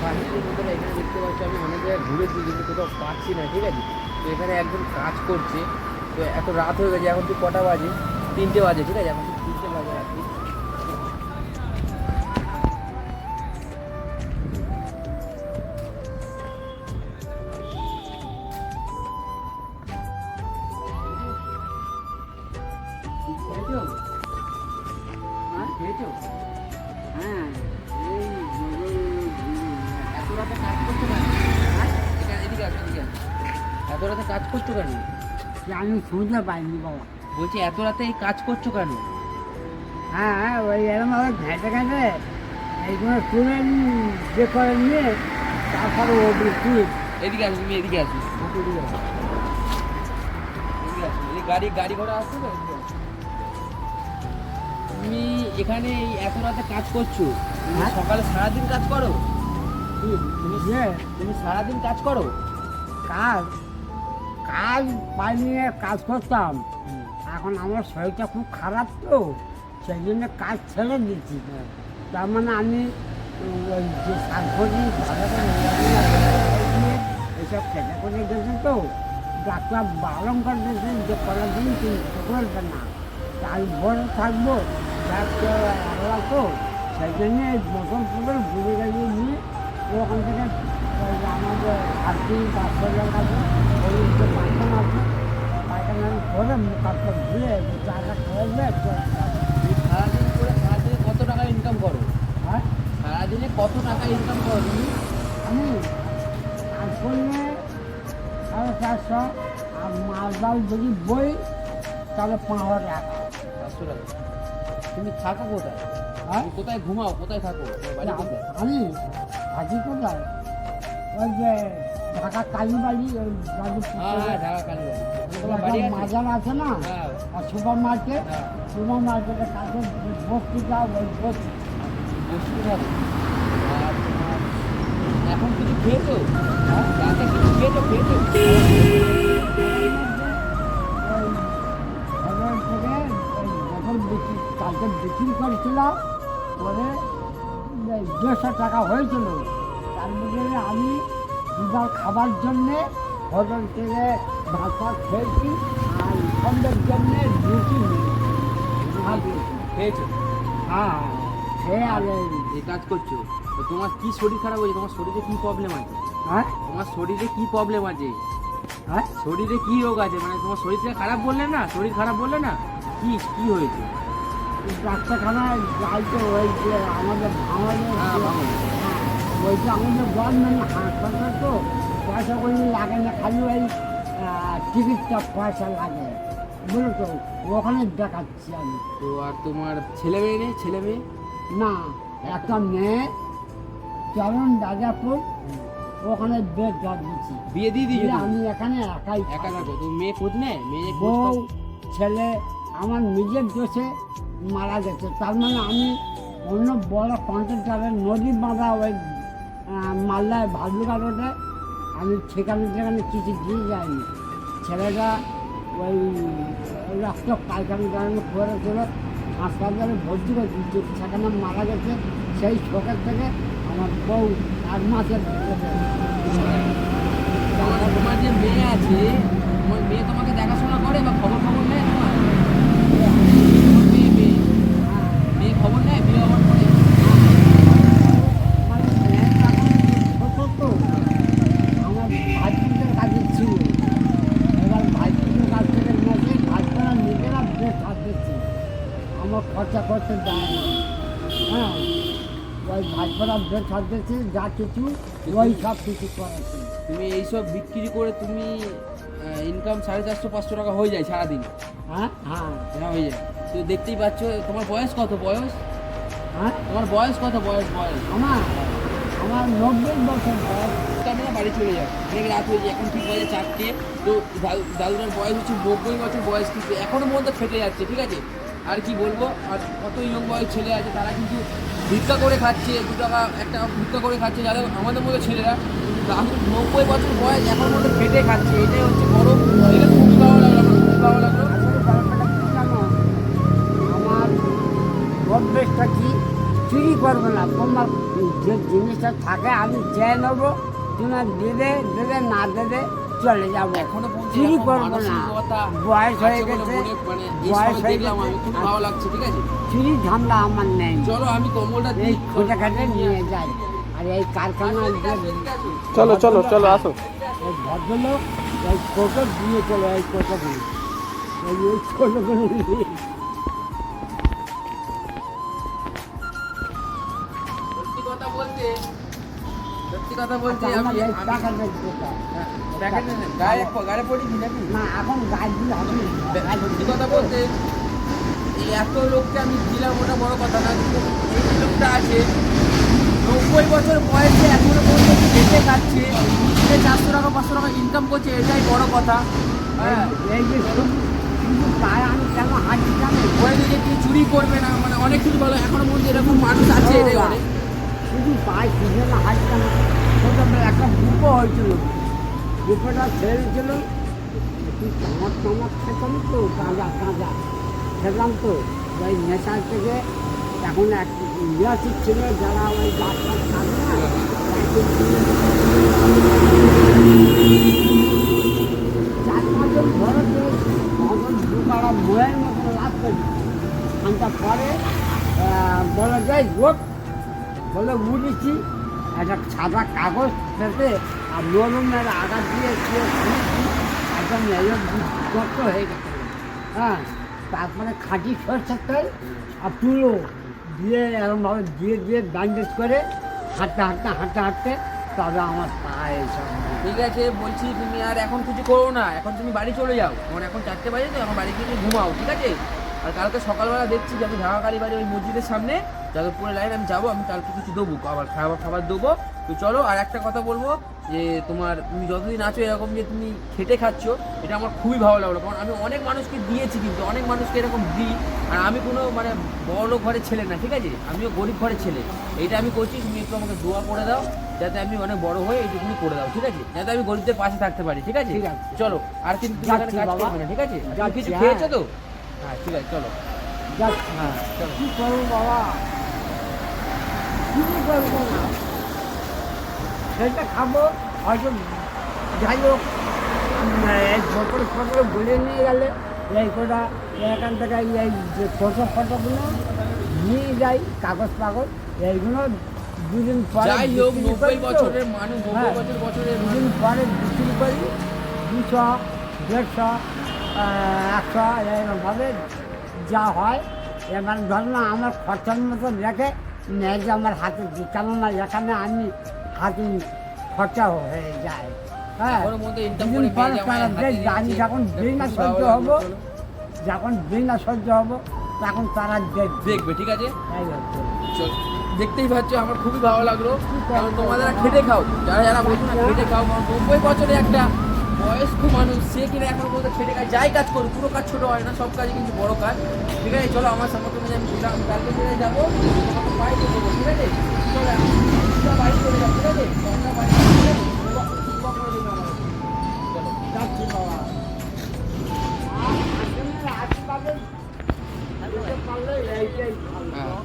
Furniture বন্ধুরা এখানে দেখতে পাচ্ছি আমি অনেক জায়গায় ঘুরেছি, কিন্তু কোথাও পাচ্ছি না, ঠিক আছে? তো এখানে একজন কাজ করছে, তো এত রাত হয়ে গেছে, এখন তুই কটা বাজে? তিনটে বাজে, ঠিক আছে? এখন রাতে কাজ করছ কেন? আমি শুনতে পাইনি বাবা। বলছি এত রাতে এই কাজ করছ কেন? হ্যাঁ হ্যাঁ ওই এরকম ভাবে ঘেঁটে ঘেঁটে এইগুলো তুলে যে করে নিয়ে তারপরে ও বৃষ্টি এদিকে আসো তুমি এদিকে আসো। এদিকে আসো। গাড়ি গাড়ি ঘোড়া আসছে তো? তুমি এখানে এই এত রাতে কাজ করছ? হ্যাঁ। সকালে সারাদিন কাজ করো? তুমি সারাদিন কাজ করো? কাজ? কাজ পাইনি কাজ করতাম। এখন আমার শরীরটা খুব খারাপ তো সেই জন্য কাজ ছেড়ে দিচ্ছি তার মানে আমি ওই যে শাকসবজি এইসব খেতে করে গেছে তো। ডাক্তার বারণ করে দিয়েছে যে কোনো দিন তুমি করবে না। তা আমি বড় থাকব, ডাক্তার তো সেই জন্য এই বোতল ফোতল ঘুরে গেলিয়ে নিয়ে ওখান থেকে আমাদের আর্থিক ডাক্তারের কাছে কত টাকা ইনকাম করো হ্যাঁ সারাদিনে কত টাকা ইনকাম করো আমি কাজ সাড়ে চারশো আর মাল ডাল যদি বই তাহলে টাকা পাঁচশো টাকা তুমি থাকো? কোথায় হ্যাঁ কোথায়? ঘুমাও কোথায় থাকো আমি থাকি কোথায়? ওই যে ঢাকা কালীবাড়ি হ্যাঁ মাজার আছে না? হ্যাঁ। আর সুপার মার্কেট? হ্যাঁ। সুপার মার্কেটের কাছে বস্তিটা ওই বস্তি। এখন কিছু খেয়েছো? কিছু খেয়েছো খেয়েছো? কালকে বিক্রি করেছিলাম পরে দেড়শো টাকা হয়েছিল। তার মধ্যে আমি দুবার খাবার জন্যে হোটেল থেকে ভাত ফাত খেয়েছি আর সন্ধ্যের জন্যে রুটি। খেয়েছো? হ্যাঁ খেয়ে আর এই এই কাজ করছ? তো তোমার কি শরীর খারাপ হয়েছে? তোমার শরীরে কি প্রবলেম আছে? হ্যাঁ? তোমার শরীরে কি প্রবলেম আছে? হ্যাঁ? শরীরে কি রোগ আছে? মানে তোমার শরীরটা খারাপ বললে না? শরীর খারাপ বললে না? কি কি হয়েছে? ডাক্তারখানায় ওই আমাদের আমাদের আমাদের গভর্নমেন্ট হাসপাতাল তো পয়সা লাগে না খালি ওই টিকিটটা পয়সা লাগে। বুঝলো তো ওখানে দেখাচ্ছি আমি। তো আর তোমার ছেলে মেয়ে নেই? ছেলে মেয়ে? না একটা মেয়ে চরণ রাজাপুর ওখানে জব দিচ্ছি বিয়ে দিয়ে? আমি এখানে একাই একা থাকি। থাকো তো মেয়ে খোঁজ নেয় মেয়ে বউ ছেলে আমার নিজের দোষে মারা গেছে। তার মানে আমি অন্য বড় কন্ট্রাক্টারের নদী বাঁধা ওই মালদায় ভালুকা রোডে আমি সেখানে সেখানে কিছু দিয়ে যাইনি। ছেলেটা ওই রক্ত পায়খানা টায়খানা করেছিল হাসপাতালে ভর্তি করে দিচ্ছে সেখানে মারা গেছে। সেই শোকের থেকে আমার বউ এক মাসের তোমার তোমার মেয়ে আছে, তোমার মেয়ে তোমাকে ভাইপুরা বেশ যা কিছু ওই সব কিছু করেছে তুমি এইসব বিক্রি করে তুমি ইনকাম সাড়ে চারশো পাঁচশো টাকা হয়ে যায় সারাদিন। হ্যাঁ হ্যাঁ। হ্যাঁ হয়ে যায়। তো দেখতেই পাচ্ছ তোমার বয়স কত? বয়স? হ্যাঁ? তোমার বয়স কত? বয়স বয়স। আমার আমার নব্বই বছর বয়স। আমরা বাড়ি চলে যাব অনেক রাত হয়ে যায় এখন ঠিক বাজে চারটে। তো দাদু- দাদুটার বয়স হচ্ছে নব্বই বছর বয়স কিন্তু এখনও পর্যন্ত খেটে যাচ্ছে ঠিক আছে? আর কি বলব আর কত ইয়ং বয়স ছেলে আছে তারা কিন্তু ভিক্ষা করে খাচ্ছে দু টাকা এক টাকা ভিক্ষা করে খাচ্ছে যাদের আমাদের মতো ছেলেরা। নব্বই বছর বয়স এখন পর্যন্ত খেটে খাচ্ছে এটাই হচ্ছে বড় এটা খুবই ভালো লাগল আমার খুবই ভালো লাগল। আমার অভ্যেসটা কি? চুরি করবে না তোমার যে জিনিসটা থাকে আমি চেয়ে নেব তুমি দেবে দেবে না দেবে চলে যাব। এখনও চুরি করব না। বয়স হয়ে গেছে। দেখলাম আমি খুব ভালো লাগছে ঠিক আছে? চুরি ধান্দা আমার নেই। চলো আমি কম্বলটা এই দিই খোঁজা নিয়ে যাই। আর এই কারখানা চলো চলো চলো আসো। এই ভদ্রলোক এই কোটো দিয়ে চলে এই কোটোগুলি এই এই কোটোগুলি সত্যি কথা বলতে সত্যি কথা বলতে আচ্ছা, আমি এই আমি- টাকা দেখতে চাই। প্যাকেট নেন, গায়ে গায়ে পড়িনি নাকি? না এখন গাছ দিলে হবে না। গাছ সত্যি কথা বলতে এই এত লোককে আমি দিলাম ওটা বড় কথা না এই লোকটা আছে নব্বই বছর বয়সে এখনও পর্যন্ত বেঁচে খাচ্ছে সে চারশো টাকা পাঁচশো টাকা ইনকাম করছে এটাই বড় কথা। হ্যাঁ এই যে আমি কেন হাঁটি জানো বলে দিকে কি চুরি করবে না মানে অনেক কিছু ভালো এখনও পর্যন্ত এরকম মানুষ আছে এটাই অনেক। শুধু পায়ে কিনে না হাঁটি কেন একটা বুকো হয়েছিল বুকোটা ছেড়েছিল একটু চামচ চামচ খেতাম তো কাঁচা কাঁচা খেতাম তো ওই নেশার থেকে এখন এক ইয়াসি ছিল যারা ওই গাছ টাছ কাটে না চার পাঁচজন ঘরেতে দুকালা বইয়ের মতো লাভ করি খানটা পরে বলে যাই রোড বলে উঠেছি একটা সাদা কাগজ পেতে আর নরমের আঘাত দিয়ে একদম গর্ত হয়ে গেছে। হ্যাঁ তারপরে খাঁটি সরষের তেল আর তুলো দিয়ে এরকমভাবে দিয়ে দিয়ে ব্যান্ডেজ করে হাঁটতে হাঁটতে হাঁটতে হাঁটতে তবে আমার পায়ে সব ঠিক আছে, বলছি তুমি আর এখন কিছু করো না, এখন তুমি বাড়ি চলে যাও। এখন চারটে বাজে তো এখন বাড়ি গিয়ে ঘুমাও, ঠিক আছে? আর কালকে সকালবেলা দেখছি যে আমি ঢাকাকালী বাড়ি ওই মসজিদের সামনে যাদবপুরে লাইন আমি যাব আমি কালকে কিছু দেবো আবার খাবার খাবার দেবো। তো চলো আর একটা কথা বলব যে তোমার তুমি যতদিন আছো এরকম যে তুমি খেটে খাচ্ছ এটা আমার খুবই ভালো লাগল। কারণ আমি অনেক মানুষকে দিয়েছি কিন্তু অনেক মানুষকে এরকম দিই। আর আমি কোনো মানে বড় ঘরের ছেলে না ঠিক আছে? আমিও গরিব ঘরের ছেলে। এইটা আমি করছি তুমি একটু আমাকে দোয়া করে দাও যাতে আমি অনেক বড় হয়ে এইটুকুনি করে দাও ঠিক আছে? যাতে আমি গরিবদের পাশে থাকতে পারি ঠিক আছে। চলো আর কিন্তু ঠিক আছে? কিছু হ্যাঁ। খেয়েছো তো? হ্যাঁ ঠিক আছে চলো যাচ্ছি হ্যাঁ চলো কী করব বাবা কী করব না সেটা খাব হয়তো যাই হোক উম, এই ছোটো ছোটো বলে নিয়ে গেলে এই কোটা এখান থেকে এই যে ছোটো ফটোগুলো নিয়ে যাই কাগজ ফাগজ এইগুলো দুদিন পরে যাই হোক বিক্রি নব্বই করি বছরের মানুষ নব্বই। বছর বছরের দুদিন পরে বিক্রি করি দুশো দেড়শো একশো এরকমভাবে যা হয় এবার ধর না আমার খরচার মতো রেখে যে আমার হাতে দিই কেননা এখানে আমি হাতে খরচা হয়ে যায়। হ্যাঁ এখনও মধ্যে দুদিন পরে তারা দেখবে আমি যখন দিই না সহ্য হব যখন দিই না সহ্য হব তখন তারা দেখবে ঠিক আছে? দেখতেই পাচ্ছ আমার খুবই ভালো লাগল। কারণ তোমাদের খেটে খাও যারা যারা বলছো না খেটে খাও কারণ নব্বই বছরে একটা বয়স্ক মানুষ সে কিনা এখন বলতে ছেলে কাজ যাই কাজ করুক পুরো কাজ ছোটো হয় না সব কাজে কিন্তু বড় কাজ ঠিক আছে চলো আমার সামর্থ্য অনুযায়ী আমি ঘুরলাম কালকে যাব তোমাকে বাড়ি ঠিক আছে চলো যাব ঠিক আছে যাব